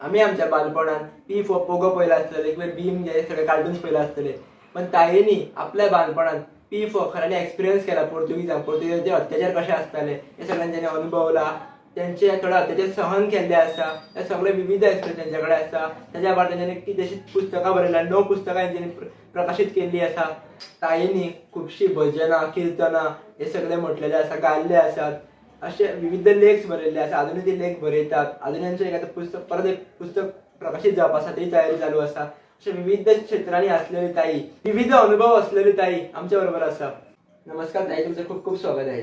आम्ही आमच्या बालपणात पी फो पोगो पयला आसतले किंवा भीम जे सगळे कार्टून्स पयला आसतले पण ताईंनी आपल्या बालपणात पी फो खऱ्याने एक्सपिरियन्स केला पोर्तुगीजांक पोर्तुगीजांचे अत्याचार कशे आसताले हे सगळ्यांनी त्यांनी अनुभवला. त्यांचे थोडे अत्याचार सहन केल्ले आसा हे सगळे विविध एक्सपिरियन्स त्यांच्या कडेन आसा त्याच्या भायर तेंच्यांनी कितलीशी पुस्तकां बरयल्या णव पुस्तकां तेंच्यांनी प्रकाशीत केल्ली आसा ताईंनी खुबशीं भजनां किर्तनां हे सगळे म्हटलेले आसा गायल्ले आसात असे विविध लेख बरयल्ले आसा अजूनय ते लेख बरयतात एक आतां पुस्तक परत एक पुस्तक प्रकाशीत जावपा आसा तेची तयारी चालू आसा अशे विविध क्षेत्रांनी असलेली ताई विविध अनुभव असलेली ताई आमच्या बरोबर आसा नमस्कार ताई तुमचं खूप खूप स्वागत आहे.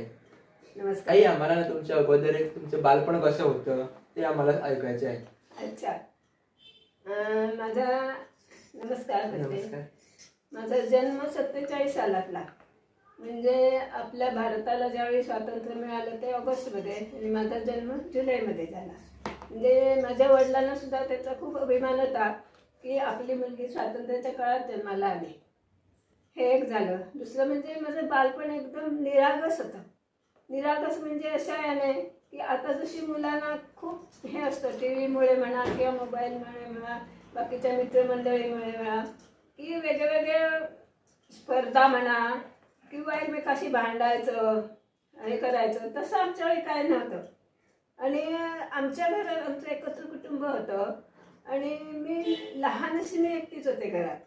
नमस्कार. ताई आम्हाला ना तुमच्या अगोदर एक तुमचं बालपण कसं होतं ते आम्हाला ऐकायचं आहे. अच्छा. माझा नमस्कार नमस्कार. माझा जन्म सत्तेचाळीस सालातला. म्हणजे आपल्या भारताला ज्यावेळी स्वातंत्र्य मिळालं ते ऑगस्टमध्ये आणि माझा जन्म जुलैमध्ये झाला. म्हणजे माझ्या वडिलांना सुद्धा त्याचा खूप अभिमान होता की आपली मुलगी स्वातंत्र्याच्या काळात जन्माला आली. हे एक झालं. दुसरं म्हणजे माझं बालपण एकदम निरागस होतं. निरागस म्हणजे अशा याने की आता जशी मुलांना खूप हे असतं टी व्हीमुळे म्हणा किंवा मोबाईलमुळे म्हणा बाकीच्या मित्रमंडळीमुळे म्हणा की वेगवेगळे स्पर्धा म्हणा किंवा एकमेकाशी भांडायचं हे करायचं? तसं आमच्या वेळी काय नव्हतं. आणि आमच्या घरात आमचं एकत्र कुटुंब होतं. आणि मी लहान अशी मी एकटीच होते घरात.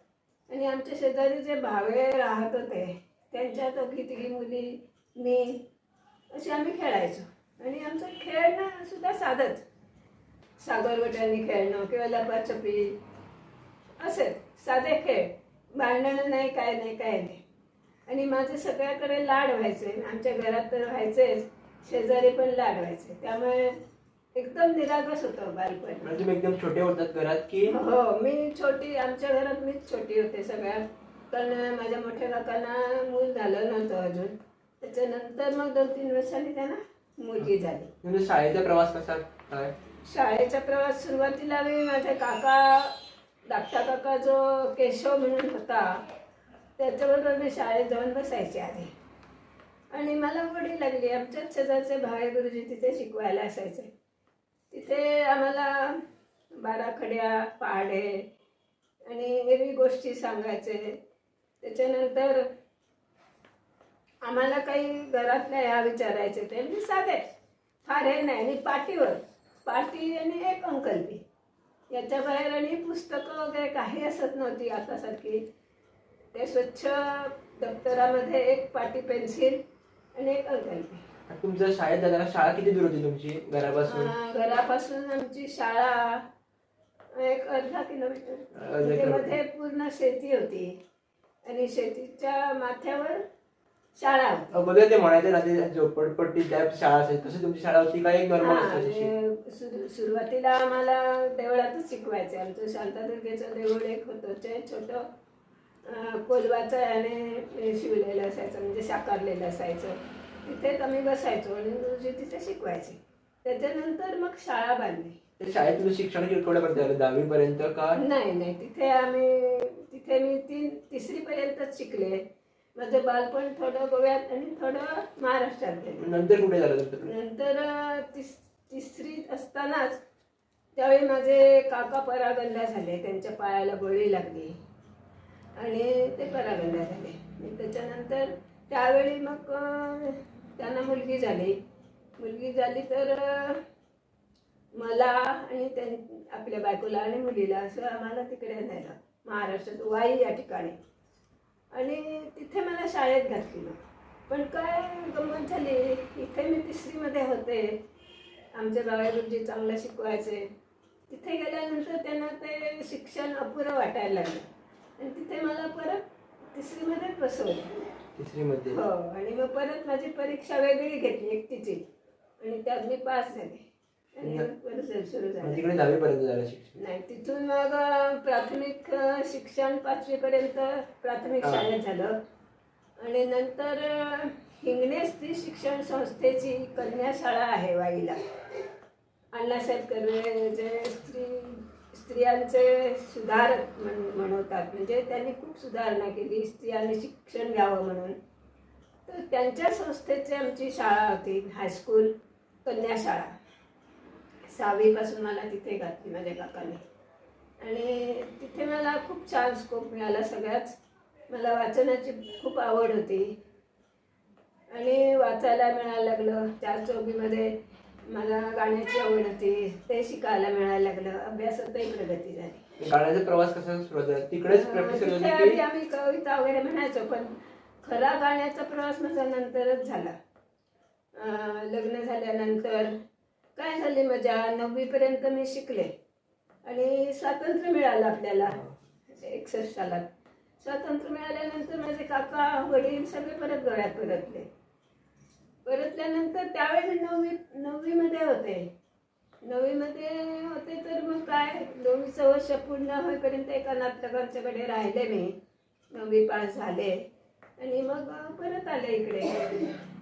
आणि आमच्या शेजारी जे भावे राहत होते त्यांच्या दोघी तिघी मुली मी असे आम्ही खेळायचो. आणि आमचं खेळणं सुद्धा साधंच. सागरवट्याने खेळणं किंवा लपाछपी असेल साधे खेळ. भांडणं नाही काय नाही काय नाही. आणि माझे सगळ्याकडे लाड व्हायचे आमच्या घरात तर व्हायचेच शेजारी पण लाड व्हायचे त्यामुळे एकदम निरागस होतं बालपण. म्हणजे तुम्ही एकदम छोटे होतात घरात की? हो मी छोटी आमच्या घरात मीच छोटी होते सगळ्यात. कारण माझ्या मोठ्या काकांना मूल झालं नव्हतं अजून. त्याच्यानंतर मग दोन तीन वर्षांनी त्यांना मुलगी झाली. म्हणजे शाळेचा प्रवास कसा काय शाळेचा प्रवास सुरुवातीला मी माझे काका धाकटा काका जो केशव म्हणून होता त्याच्याबरोबर मी शाळेत जाऊन बसायचे आधी. आणि मला गोडी लागली. आमच्याच शेजारचे भावे गुरुजी तिथे शिकवायला असायचे. तिथे आम्हाला बाराखड्या पहाडे आणि एरवी गोष्टी सांगायचे. त्याच्यानंतर आम्हाला काही घरातल्या ह्या विचारायचे. ते म्हणजे साधे फार हे नाही. आणि पाटीवर पाटी आणि एक अंकल्पी याच्या बाहेर आणि पुस्तकं वगैरे काही असत नव्हती आतासारखी. ते स्वच्छ दप्तरामध्ये एक पाटी पेन्सिल आणि एक अंकल्पी तुमचं शाळेत जाताना शाळा किती दूर होती तुमची घरापासून? अं, घरापासून आमची शाळा एक अर्धा किलोमीटर. अर्धा किलोमीटर. मध्ये पूर्ण शेती होती. आणि शेतीच्या माथ्यावर शाळा होती. अगोदर ते म्हणायचे ना ते झोपडपट्टी त्या शाळा असायची तशी तुमची शाळा होती का? एक नॉर्मल हा, असायची आणि सुरु- सुरुवातीला आम्हाला देवळातच शिकवायचे. आमचं शांतादुर्गेचं देऊळ एक होतं ते छोटं कोलवाचं याने शिवलेलं असायचं म्हणजे साकारलेलं असायचं. तिथेच आम्ही बसायचो आणि गुरुजी तिथे शिकवायचे. त्याच्यानंतर मग शाळा बांधली. शाळेत शिक्षण केवढ्यापर्यंत दहावी पर्यंत का? नाही नाही. तिथे आम्ही तिथे मी तीन तिसरीपर्यंतच शिकले. माझं बालपण थोडं गोव्यात आणि थोडं महाराष्ट्रात गेलं नंतर कुठे झालं तुमचं? नंतर तिस तिसरीत असतानाच त्यावेळी माझे काका परागंदा झाले. त्यांच्या पायाला गोळी लागली. आणि ते परागंदा झाले. त्याच्यानंतर त्यावेळी मग त्यांना मुलगी झाली. मुलगी झाली तर मला आणि त्यां आपल्या बायकोला आणि मुलीला असं आम्हाला तिकडे न्यायला महाराष्ट्रात वाई या ठिकाणी. आणि तिथे मला शाळेत घातली. मग पण काय गंमत झाली इथे मी तिसरीमध्ये होते. आमचे बाबा गुरुजी चांगलं शिकवायचे. तिथे गेल्यानंतर त्यांना ते शिक्षण अपुरं वाटायला लागलं. आणि तिथे मला परत तिसरीमध्येच बसवलं. तिसरी मध्ये हो आणि मग परत माझी परीक्षा वेगळी घेतली एकटीची आणि त्यात मी पास झाले. आणि मग परत सुरू झालं. तिकडे दहावी पर्यंत झालं शिक्षण? नाही तिथून मग प्राथमिक अ, शिक्षण पाचवीपर्यंत प्राथमिक हा. शाळेत झालं. आणि नंतर अ, हिंगणे स्त्री शिक्षण संस्थेची कन्या शाळा आहे वाईला. अण्णासाहेब कर्वे जे स्त्री स्त्रियांचे सुधारक म्हण म्हणवतात. म्हणजे त्यांनी खूप सुधारणा केली. स्त्रियांनी शिक्षण घ्यावं म्हणून. तर त्यांच्या संस्थेची आमची शाळा होती. हायस्कूल कन्याशाळा. सहावीपासून मला तिथे घातली माझ्या काकाने. आणि तिथे मला खूप छान स्कोप मिळाला सगळ्याच. मला वाचनाची खूप आवड होती. आणि वाचायला मिळायला लागलं. चार चौकीमध्ये मला गाण्याची आवड होती. ते शिकायला मिळायला लागलं. अभ्यासातही प्रगती झाली. गाण्याचा प्रवास कसा सुरू झाला? तिकडेच प्रॅक्टिस करत तिथे होती आधी की? आम्ही कविता वगैरे म्हणायचो पण खरा गाण्याचा प्रवास माझा नंतरच झाला. अं, लग्न झाल्यानंतर काय झाली मजा? नववीपर्यंत मी शिकले. आणि स्वातंत्र्य मिळालं आपल्याला. एकसष्ट सालात स्वातंत्र्य मिळाल्यानंतर माझे काका वडील सगळे परत गोव्यात परतले. परतल्यानंतर त्यावेळी नववी नववीमध्ये होते. नववीमध्ये होते तर मग काय नववीचं वर्ष पूर्ण होईपर्यंत एका नाटकांच्याकडे राहिले मी. नववी पास झाले. आणि मग परत आले इकडे.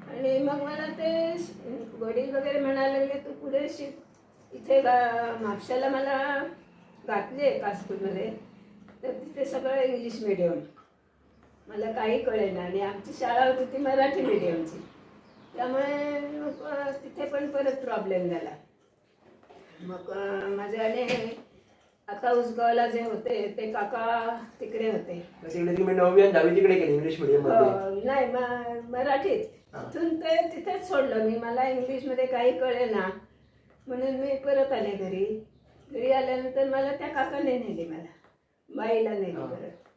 आणि मग मला ते वडील वगैरे म्हणायला लागले तू पुढे शिक. इथे गा म्हापशाला मला घातले एका स्कूलमध्ये तर तिथे सगळं इंग्लिश मिडियम मला काही कळेना. आणि आमची शाळा होती ती मराठी मिडियमची त्यामुळे तिथे पण परत प्रॉब्लेम झाला. मग माझ्याने आता उसगावला जे होते ते काका तिकडे होते. मग तिकडे तुम्ही नववी आणि दहावी तिकडे केली इंग्लिश मिडियममध्ये? अ, नाही म- मराठीत. हा. तिथून ते तिथेच सोडलं मी. मला इंग्लिशमध्ये काही कळेना. म्हणून मी परत आले घरी. घरी आल्यानंतर मला त्या काकाने नेली मला. बाईला नेली हा. परत.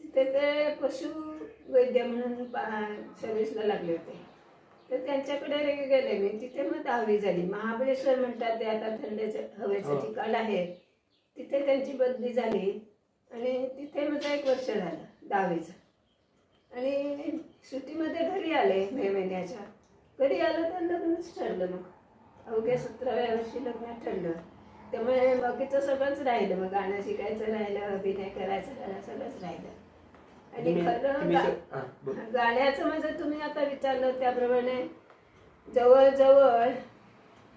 तिथे ते पशु वैद्य म्हणून पा- सर्व्हिसला लागले होते. तर त्यांच्याकडे गेले मी. तिथे मग दहावी झाली. महाबळेश्वर म्हणतात ते आता थंडीचं हवेचं हो. ठिकाण आहे. तिथे त्यांची बदली झाली. आणि तिथे माझं एक वर्ष झालं दहावीचं. आणि सुट्टीमध्ये घरी आले मे महिन्याच्या. घरी आलं तर लग्नच ठरलं मग. अवघ्या सतराव्या वर्षी लग्न ठरलं. त्यामुळे बाकीचं सगळंच राहिलं. मग गाणं शिकायचं राहिलं अभिनय करायचं राहिलं सगळंच राहिलं. आणि तुम्ही- खरं तुम्ही गा- स- हा, बोल. गाण्याचं माझं तुम्ही आता विचारलं त्याप्रमाणे जवळजवळ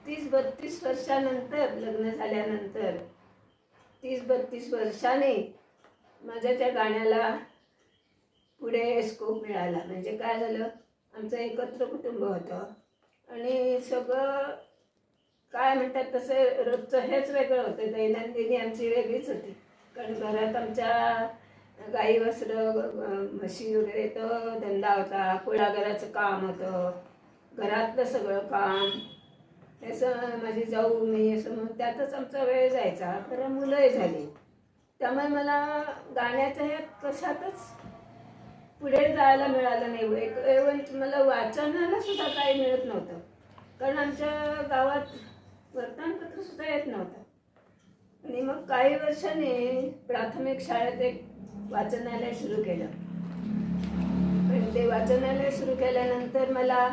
तीस बत्तीस वर्षानंतर लग्न झाल्यानंतर तीस बत्तीस वर्षाने माझ्या त्या गाण्याला पुढे स्कोप मिळाला. म्हणजे काय झालं? आमचं एकत्र कुटुंब होतं. आणि सगळं काय म्हणतात तसं रोजचं हेच वेगळं होतं. दैनंदिनी आमची वेगळीच होती. कारण घरात आमच्या गाई वस्त्र म्हशी वगैरे तर धंदा होता. कुळागराचं काम होतं. घरातलं सगळं काम. असं माझी जाऊ मी असं म्हणून त्यातच आमचा वेळ जायचा. खरं मुलंही झाली. त्यामुळे मला गाण्याच्या ह्या कशातच पुढे जायला मिळालं नाही. एक एवढं मला वाचनाला सुद्धा काही मिळत नव्हतं. कारण आमच्या गावात वर्तमानपत्र सुद्धा येत नव्हतं. आणि मग काही वर्षाने प्राथमिक शाळेत एक वाचनालय सुरू केलं. आणि ते वाचनालय सुरू केल्यानंतर मला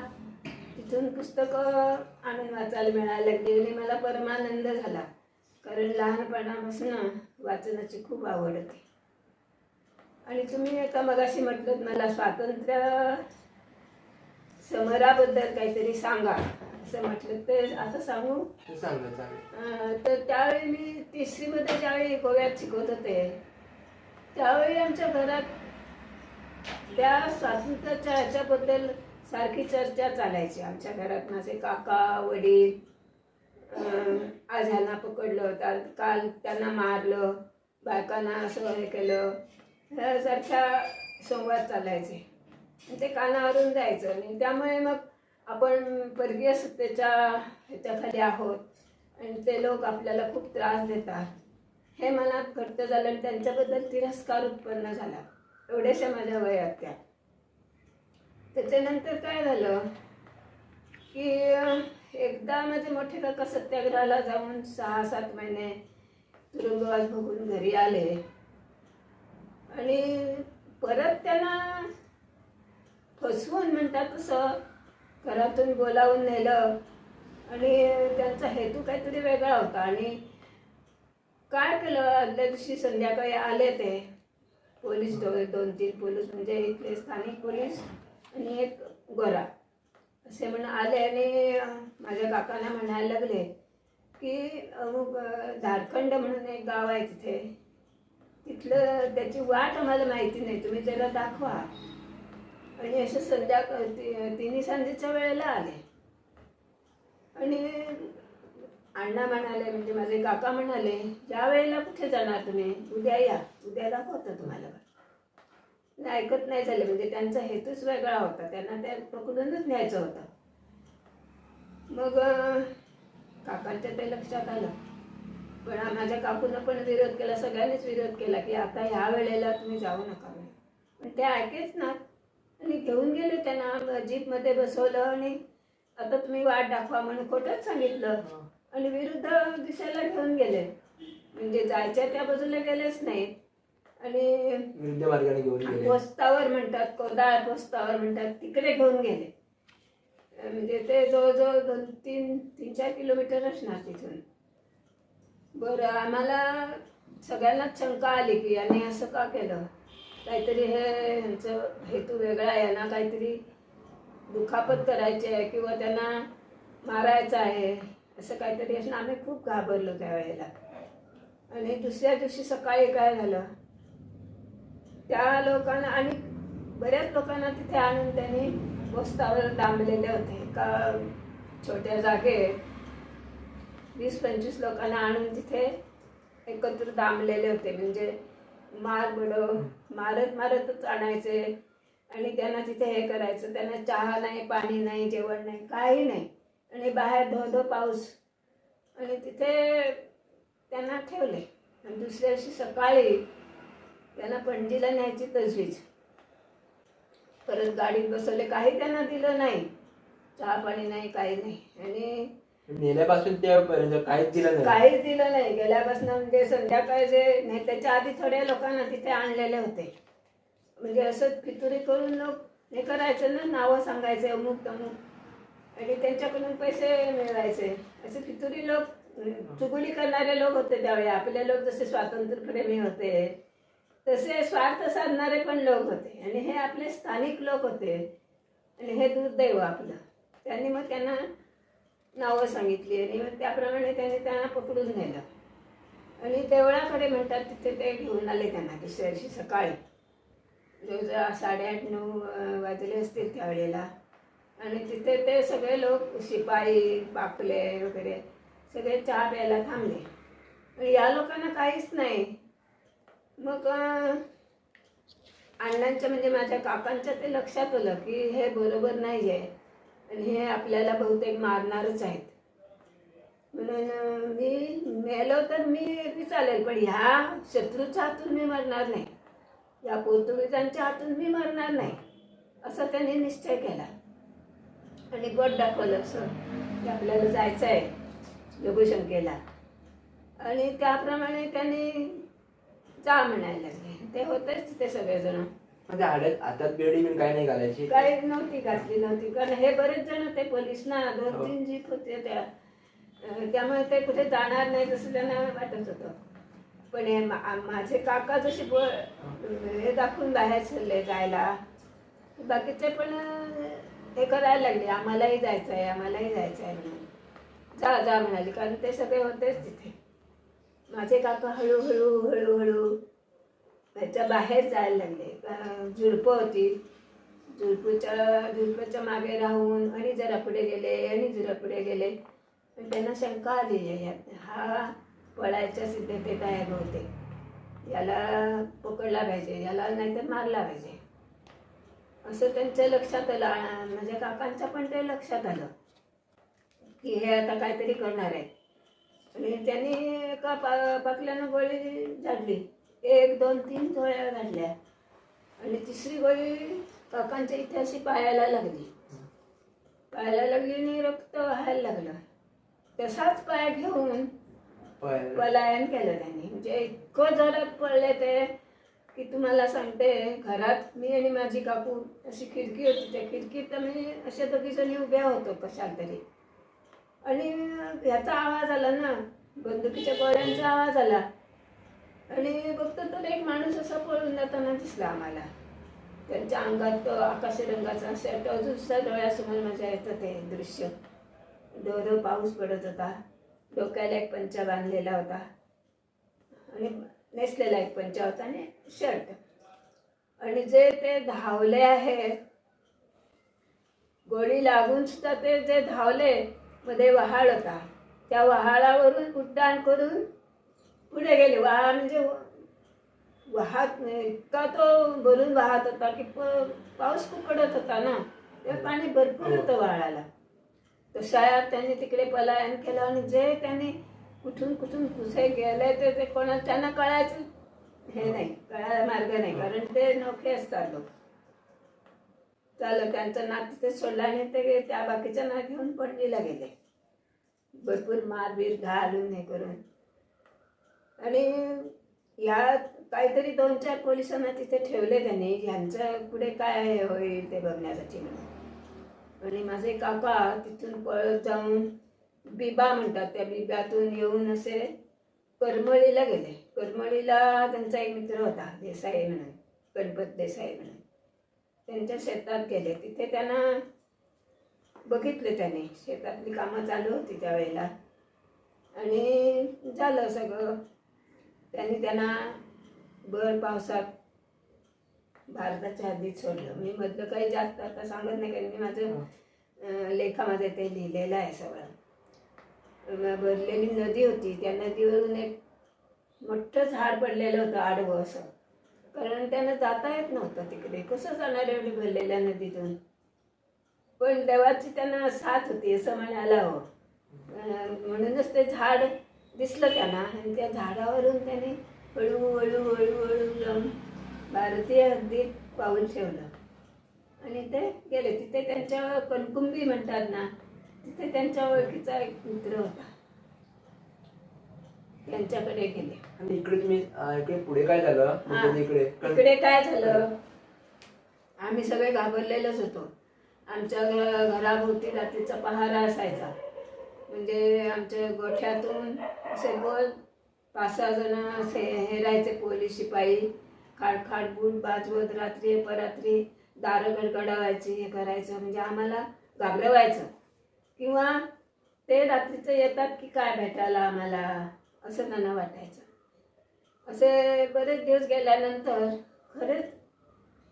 तिथून पुस्तकं आणून वाचायला लागली आणि मला परमानंद झाला. कारण लहानपणापासून वाचनाची खूप आवड होती. आणि तुम्ही आता मगाशी म्हटलं मला स्वातंत्र्य समराबद्दल काहीतरी सांगा. असं म्हटलं ते आता सांगू. तर त्यावेळी मी तिसरीमध्ये ज्यावेळी गोव्यात शिकवत होते त्यावेळी आमच्या घरात त्या स्वातंत्र्याच्या ह्याच्याबद्दल सारखी चर्चा चालायची. आमच्या घरात माझे काका वडील आज ह्यांना पकडलं त्या काल त्यांना मारलं बायकांना असं हे केलं. ह्यासारख्या संवाद चालायचे. ते कानावरून जायचं. आणि त्यामुळे मग आपण परकीय सत्तेच्या ह्याच्याखाली आहोत. आणि ते लोक आपल्याला खूप त्रास देतात. हे मनात घट्ट झालं आणि त्यांच्याबद्दल तिरस्कार उत्पन्न झाला. एवढ्याशा माझ्या वयात त्या. त्याच्यानंतर काय झालं की एकदा माझे मोठे काका सत्याग्रहाला जाऊन सहा सात महिने तुरुंगवास बघून घरी आले. आणि परत त्यांना फसवून म्हणतात तसं घरातून बोलावून नेलं. आणि त्यांचा हेतू काहीतरी वेगळा होता आणि काय केलं? आदल्या दिवशी संध्याकाळी आले ते. पोलीस दोन तीन पोलीस म्हणजे इथले स्थानिक पोलीस आणि एक गोरा. असे म्हणून आले आणि माझ्या काकांना म्हणायला लागले की झारखंड म्हणून एक गाव आहे तिथे. तिथलं त्याची वाट आम्हाला माहिती नाही. तुम्ही त्याला दाखवा. आणि असं संध्याकाळ ति- तिन्ही सांजेच्या वेळेला आले. आणि अण्णा म्हणाले म्हणजे माझे काका म्हणाले ज्या वेळेला कुठे जाणार तुम्ही? उद्या या. उद्या दाखवतो तुम्हाला. नाही ऐकत नाही झाले. म्हणजे त्यांचा हेतूच वेगळा होता. त्यांना त्या पकडूनच न्यायचं होतं. मग काकांच्या ते लक्षात आलं. पण माझ्या काकूनं पण विरोध केला. सगळ्यांनीच विरोध केला की आता ह्या वेळेला तुम्ही जाऊ नका पण ते ऐकेच ना. आणि घेऊन गेले त्यांना. जीपमध्ये बसवलं आणि आता तुम्ही वाट दाखवा म्हणून खोटंच सांगितलं. आणि विरुद्ध दिशेला घेऊन गेले. म्हणजे जायच्या त्या बाजूला गेलेच नाहीत आणि विरुद्ध मार्गाने घेऊन गेले. पोस्तावर म्हणतात कोदाळ पोस्तावर म्हणतात तिकडे घेऊन गेले. म्हणजे ते जवळजवळ दोन तीन तीन चार किलोमीटर असणार तिथून. बरं आम्हाला सगळ्यांनाच शंका आली की यांनी असं का केलं? काहीतरी हे ह्यांचं हेतू वेगळा आहे यांना काहीतरी दुखापत करायची आहे किंवा त्यांना मारायचं आहे? असं काहीतरी असं आम्ही खूप घाबरलो त्यावेळेला. आणि दुसऱ्या दिवशी सकाळी काय झालं? त्या लोकांना आणि बऱ्याच लोकांना तिथे आणून त्यांनी पोस्तावर डांबलेले होते. एका छोट्या जागेत वीस पंचवीस लोकांना आणून तिथे एकत्र डांबलेले होते. म्हणजे मार बडो मारत मारतच आणायचे. आणि त्यांना तिथे हे करायचं त्यांना चहा नाही पाणी नाही जेवण नाही काही नाही. आणि बाहेर धो धो पाऊस. आणि तिथे त्यांना ठेवले. आणि दुसऱ्या दिवशी सकाळी त्यांना पणजीला न्यायची तजवीज. परत गाडीत बसवले. काही त्यांना दिलं नाही. चहा पाणी नाही काही नाही. आणि नेल्यापासून तेपर्यंत काहीच दिलं नाही. काहीच दिलं नाही. गेल्यापासून म्हणजे संध्याकाळी जे नाही त्याच्या आधी थोड्या लोकांना तिथे आणलेले होते. म्हणजे असं फितुरी करून लोक हे करायचं ना नावं सांगायचे अमुक तमुक आणि त्यांच्याकडून पैसे मिळवायचे. असे फितुरी लोक चुगुली करणारे लोक होते त्यावेळी. आपले लोक जसे स्वातंत्र्यप्रेमी होते तसे स्वार्थ साधणारे पण लोक होते. आणि हे आपले स्थानिक लोक होते. आणि हे दुर्दैव आपलं. त्यांनी मग त्यांना नावं सांगितली आणि मग त्याप्रमाणे त्यांनी त्यांना पकडून नेलं. आणि देवळाकडे म्हणतात तिथे ते घेऊन आले त्यांना दुसऱ्या दिवशी सकाळी. जवळजवळ साडेआठ नऊ वाजले असतील त्यावेळेला. आणि तिथे ते सगळे लोक शिपाई बापले वगैरे सगळे चहा प्यायला थांबले. या लोकांना काहीच नाही. मग अण्णांच्या म्हणजे माझ्या काकांच्या ते लक्षात आलं की हे बरोबर नाही आहे. आणि हे आपल्याला बहुतेक मारणारच आहेत. म्हणून मी मेलो तर मी बी चालेल पण ह्या शत्रूच्या हातून मी मरणार नाही. या पोर्तुगीजांच्या हातून मी मरणार नाही. असं त्यांनी निश्चय केला. आणि गट दाखवलं असं की आपल्याला जायचं आहे लघुशंकेला आणि त्याप्रमाणे त्यांनी जा म्हणायला लागले. ते होतेच तिथे सगळेजण. म्हणजे हाड्यात हातात बेडी बिन काही नाही घालायची? काही नव्हती घातली नव्हती. कारण हे बरेच जण ते पोलीस ना दोन हो. तीन जीप होते त्या. त्यामुळे ते कुठे जाणार नाही तसं त्यांना वाटत होतं. पण हे माझे काका जसे ब हे. दाखवून बाहेर चालले जायला. बाकीचे पण हे करायला लागले आम्हालाही जायचं आहे आम्हालाही जायचं आहे म्हणाले जा जा म्हणाले कारण ते सगळे होतेच तिथे. माझे काका हळूहळू हळूहळू त्याच्या बाहेर जायला लागले. झुडपं होती. झुडपूच्या झुडपूच्या मागे राहून आणि जरा पुढे गेले आणि जरा पुढे गेले. पण त्यांना शंका आली यात हा पळायच्या सिद्धतेत आहे बहुतेक. याला पकडला पाहिजे याला नाहीतर मारला पाहिजे. असं त्यांच्या लक्षात आलं माझ्या काकांच्या पण ते लक्षात आलं की हे आता काहीतरी करणार आहे. आणि त्यांनी एका पा पाकल्यानं गोळी झाडली. एक दोन तीन गोळ्या झाडल्या आणि तिसरी गोळी काकांच्या इथे अशी पायाला लागली. पायाला लागली आणि रक्त व्हायला लागलं. तसाच पाय घेऊन पलायन केलं त्यांनी. म्हणजे इतकं जोरात पडले ते. की तुम्हाला सांगते घरात मी आणि माझी काकू अशी खिडकी होती. त्या खिडकीत आम्ही अशा दोघी उभ्या होतो कशात तरी. आणि ह्याचा आवाज आला ना बंदुकीच्या गोळ्यांचा आवाज आला. आणि बघतो तर एक माणूस असा पळून जाताना दिसला आम्हाला. त्यांच्या अंगात आकाशी रंगाचा शर्ट अजून सुद्धा डोळ्यासमोर माझ्या येतं ते दृश्य. धो पाऊस पडत होता. डोक्याला एक पंचा बांधलेला होता. आणि नेसलेला एक पंचा होता आणि शर्ट. आणि जे ते धावले आहेत गोळी लागून सुद्धा ते जे धावले मध्ये वहाळ होता. त्या वहाळावरून उड्डाण करून पुढे गेले. वहाळ म्हणजे वाहत इतका तो भरून वाहत होता की प- पाऊस खूप पडत होता ना. ते पाणी भरपूर होतं वहाळाला. तर शाळेत त्यांनी तिकडे पलायन केलं आणि जे त्यांनी कुठून कुठून कुठे गेले ते ते कोणा त्यांना कळायचं? हे नाही कळायला मार्ग नाही कारण ते नोखे असतात लोक. चाललं त्यांचं नात तिथे सोडलं आणि ते त्या बाकीच्या ना घेऊन पंडीला गेले. भरपूर मारबीर घालून हे करून. आणि ह्या काहीतरी दोन चार पोलिसांना तिथे ठेवले त्यांनी. ह्यांचं पुढे काय होईल ते बघण्यासाठी म्हणून. आणि माझे काका तिथून पळत जाऊन बिबा म्हणतात त्या बिब्यातून येऊन असे करमळीला गेले. करमळीला त्यांचा एक मित्र होता देसाई म्हणून गणपत देसाई म्हणून. त्यांच्या शेतात गेले. तिथे त्यांना बघितले त्याने. शेतातली कामं चालू होती त्यावेळेला आणि झालं सगळं. त्यांनी त्यांना भर पावसात भारताच्या हद्दीत सोडलं. मी मधलं काही जास्त आता सांगत नाही कारण मी माझं लेखामध्ये ते लिहिलेलं आहे सगळं. भरलेली नदी होती. त्या नदीवरून एक मोठं झाड पडलेलं होतं आडवं असं. कारण त्यांना जाता येत नव्हतं तिकडे. कसं जाणार एवढी भरलेल्या नदीतून? पण देवाची त्यांना साथ होती असं म्हणायला हवं हो. म्हणूनच ते झाड दिसलं त्यांना. आणि त्या झाडावरून त्याने हळूहळू हळूहळू जाऊन भारतीय अगदी पाहून ठेवलं. आणि ते गेले. तिथे त्यांच्या कणकुंबी म्हणतात ना तिथे त्यांच्या ओळखीचा एक मित्र होता. त्यांच्याकडे गेले. आणि इकडे तुम्ही अं, इकडे पुढे काय झालं? हा. म्हणजे इकडे कारण- इकडे काय झालं? आम्ही सगळे घाबरलेलोच होतो. आमच्या घ- घराभोवती रात्रीचा पहारा असायचा. म्हणजे आमच्या गोठ्यातून असे गोल पाच सहा जण असे हे राहायचे पोलीस शिपाई खाड खाड बूट बाजवत रात्री अपरात्री दारं गडगडावायची हे करायचं. म्हणजे आम्हाला घाबरवायचं. किंवा ते रात्रीचं येतात की काय भेटायला आम्हाला? असं त्यांना वाटायचं. असे बरेच दिवस गेल्यानंतर खरेच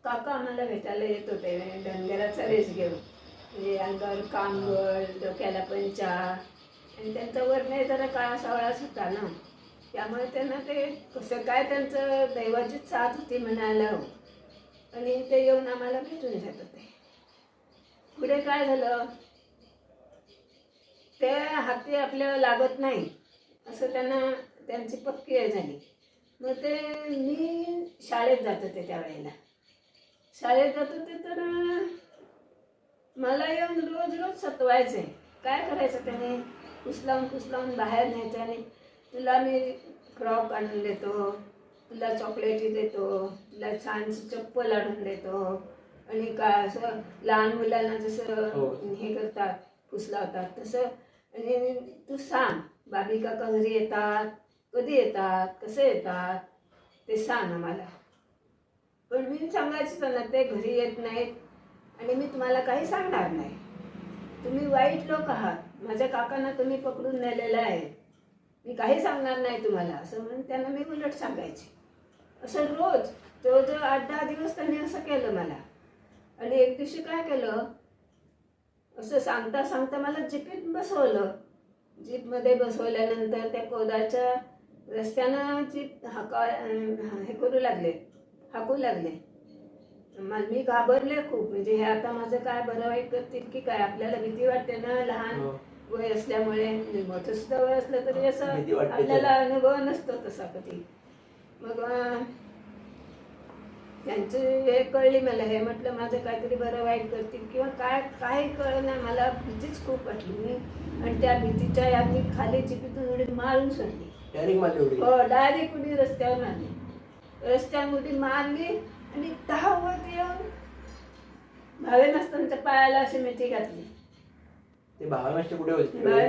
काका आम्हाला भेटायला येत होते. धनगराचा रेस घेऊन. म्हणजे अंगावर कांबळ डोक्याला पंचा. आणि त्यांचा वर्ण जरा काळा सावळाच होता ना. त्यामुळे त्यांना ते कसं काय त्यांचं दैवाचीच साथ होती म्हणायला हो. आणि ते येऊन आम्हाला भेटून जात होते. पुढे काय झालं? ते हाती आपल्याला लागत नाही असं त्यांना त्यांची पक्की हे झाली. मग ते मी शाळेत जात होते त्यावेळेला. शाळेत जात होते तर मला येऊन रोज रोज सतवायचे. काय करायचं त्याने? कुसलावून कुसलावून बाहेर न्यायचं आणि तुला मी फ्रॉक आणून देतो तुला चॉकलेटी देतो तुला छानशी चप्पल आणून देतो आणि काय असं लहान मुलांना जसं हो. हे करतात फुसलावतात तसं आणि तू सांग बाबी काका घरी येतात कधी येतात कसे येतात ते सांग आम्हाला. पण मी सांगायचं त्यांना ते घरी येत नाहीत आणि मी तुम्हाला काही सांगणार नाही. तुम्ही वाईट लोक आहात. माझ्या काकांना तुम्ही पकडून नेलेलं आहे. मी काही सांगणार नाही तुम्हाला असं म्हणून त्यांना मी उलट सांगायचे. असं रोज जवळजवळ आठ दहा दिवस त्यांनी असं केलं मला. आणि एक दिवशी काय केलं असं सांगता सांगता मला जिपीत बसवलं. जीपमध्ये बसवल्यानंतर त्या कोदाच्या रस्त्यानं जीप हाका हे करू लागले हाकू लागले. म- मी घाबरले खूप. म्हणजे हे आता माझं काय बरं वाईट करतील की काय? आपल्याला भीती वाटते ना लहान हो. वय असल्यामुळे. म्हणजे मोठं सुद्धा वय असलं तरी असं भीती वाटते आपल्याला अनुभव नसतो तसा कधी. मग अं, त्यांची हे कळली मला हे म्हटलं माझं काहीतरी बरं वाईट करतील किंवा काय काही कळ नाही. मला भीतीच खूप वाटली मी. आणि त्या भीतीच्या यादी खाली चिपीतून उडी मारून सोडली. डायरेक्ट हो डायरेक्ट उडी रस्त्यावर मारली. रस्त्यावर उडी मारली आणि धावत येऊन भावे मास्तरांच्या पायाला अशी मिठी घातली. ते भावामाष्ट कुठे होते? भावे